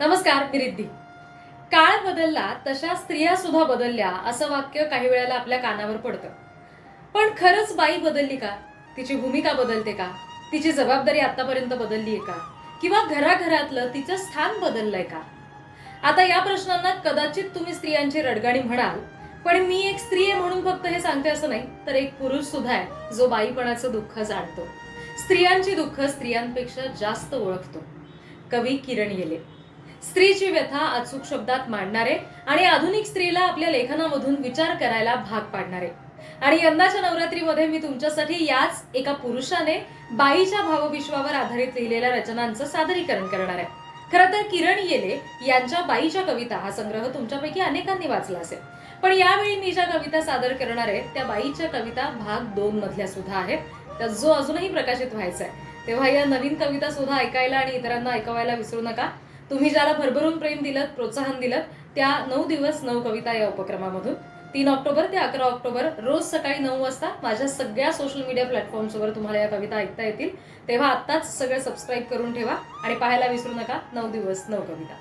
नमस्कार मी रिद्धी काळ बदलला तशा स्त्रिया सुद्धा बदलल्या असं वाक्य काही वेळेला आपल्या कानावर पडतं. पण खरंच बाई बदलली का? तिची भूमिका बदलते का? तिची जबाबदारी आतापर्यंत बदलली आहे का? किंवा घराघरातलं तिचं स्थान बदललंय का? आता या प्रश्नांना कदाचित तुम्ही स्त्रियांची रडगाणी म्हणाल पण मी एक स्त्री आहे म्हणून फक्त हे सांगते असं नाही तर एक पुरुष सुद्धा आहे जो बाईपणाचं दुःख जाणतो. स्त्रियांची दुःख स्त्रियांपेक्षा जास्त ओळखतो. कवी किरण येले. स्त्रीची व्यथा अचूक शब्दात मांडणारे आणि आधुनिक स्त्रीला आपल्या लेखनामधून विचार करायला भाग पाडणारे. आणि यंदाच्या नवरात्रीमध्ये मी तुमच्यासाठी याच एका पुरुषाने बाईच्या भावविश्वावर आधारित लिहिलेल्या रचनांचं सादरीकरण करणार आहे. खरं तर किरण येले यांच्या बाईच्या कविता हा संग्रह तुमच्यापैकी अनेकांनी वाचला असेल. पण यावेळी मी ज्या कविता सादर करणार आहे त्या बाईच्या कविता भाग दोन मधल्या सुद्धा आहेत. त्या जो अजूनही प्रकाशित व्हायचा आहे तेव्हा या नवीन कविता सुद्धा ऐकायला आणि इतरांना ऐकवायला विसरू नका. तुम्ही ज्याला भरभरून प्रेम दिलं प्रोत्साहन दिलं त्या नऊ दिवस नऊ कविता या उपक्रमामधून. तीन ऑक्टोबर ते अकरा ऑक्टोबर रोज सकाळी नऊ वाजता माझ्या सगळ्या सोशल मीडिया प्लॅटफॉर्म्सवर तुम्हाला या कविता ऐकता येतील. तेव्हा आत्ताच सगळं सबस्क्राईब करून ठेवा आणि पाहायला विसरू नका नऊ दिवस नऊ कविता.